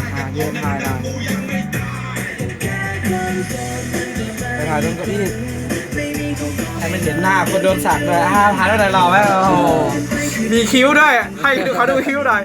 ถ่ายรูปไปเลยไปถ่ายตรงกับพี่ ให้มันเห็นหน้าคนโดนสักเลยอ้าวหาเท่าไหร่หล่อไหมโอ้โหมีคิ้วด้วย ให้ดูเขาดูคิ้วหน่อย